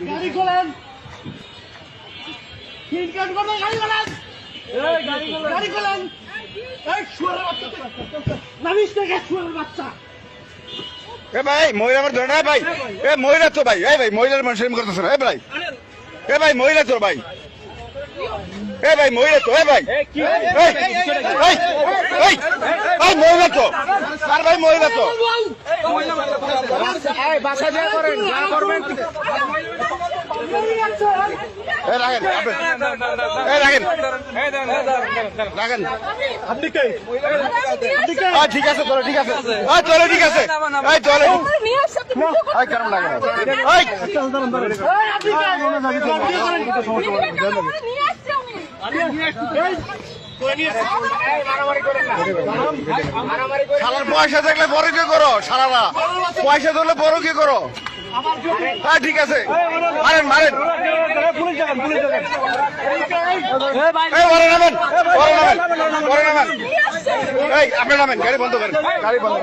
গাড়ি খোলেন তিন কাজ করবেন গাড়ি খোলেন গাড়ি খোলেন এই শুয়ারের বাচ্চা নামিস থেকে শুয়ারের বাচ্চা এ ভাই মহিলা আমার ধরে না ভাই এ মহিলা তো ভাই এই ভাই মহিলার মানুষ এরকম করতেছে না এ ভাই এ ভাই মহিলা তো ভাই এ ভাই মহিলা তো এ ভাই এই, এই, ভাই মহিলা তো এ রাখেন আপনি- এ রাখেন। রাখেন। আপনি কে আ, ঠিক আছে চলো ঠিক আছে। আ, চলো ঠিক আছে। এই চলো। কেমন লাগে এই শালার পয়সা থাকলে বড় কি করো সারারা পয়সা ধরলে বড় কি করো? হ্যাঁ ঠিক আছে। মারেন মারেন। এই এই আপনি নামেন গাড়ি বন্ধ করেন গাড়ি বন্ধ।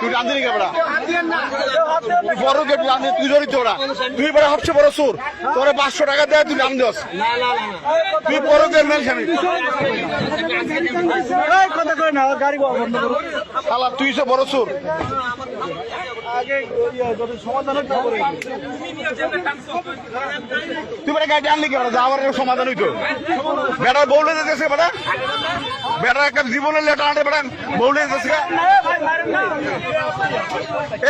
তুই বড়? কে তুই তুই জড়িত ওরা তুই বড় সবচেয়ে বড় সুর। তোরে পাঁচশো টাকা দেয় তুই নাম দোস তুই বড় কে মেল স্বামী। না গাড়ি বন্ধ করো। শালা তুই সে বড় সুর। তুই বেটা গাড়ি আনলি কি যাওয়ার সমাধান হইতো। বেটা বউলে যেতেছে বেটা। বেটা একটা জীবনের লেটা আনে বেটা। বউলে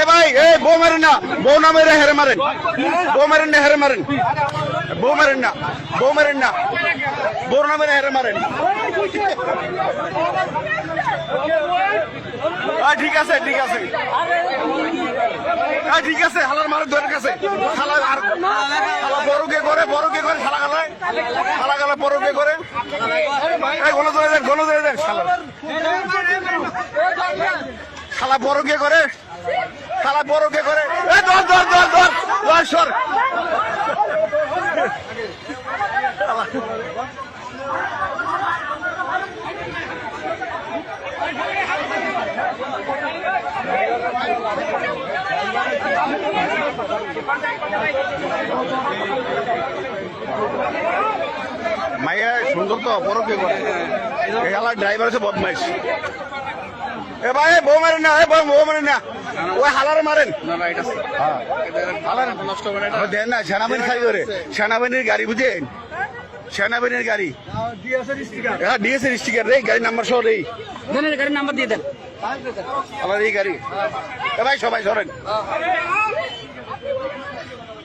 এ ভাই, এ বউ মারেন না। বউ না মেরে হেরে মারেন। বউ মারেন না, হেরে মারেন। বউ মারেন না ঠিক আছে ঠিক আছে। আহ, ঠিক আছে হালার মারের ধরে কাছে হালা আর শালা বড়কে করে বড়কে করে শালা গালায় শালা গালা বড়কে করে। এই গলো ধরে দেন গলো ধরে দেন শালা। শালা বড়কে করে। শালা বড়কে করে। এ ধর ধর ধর ধর। ধর সর। মাইয়া সুন্দর তো বড়কে করে। এই শালা ড্রাইভার আছে বদমাইশ। এ ভাই বউ মারেন না এ বউ বউ মারেন না। ওই হালারে মারেন। হ্যাঁ। হালারে নষ্ট করে দেন না সেনাবাহিনী খাই করে সেনাবাহিনীর গাড়ি বুঝেন? সেনাবাহিনীর গাড়ি। হ্যাঁ ডিএসএর স্টিকার রে গাড়ি নাম্বার সহ রে। গাড়ির নাম্বার দিয়ে দেন। আমার এই গাড়ি। এ ভাই সবাই সরেন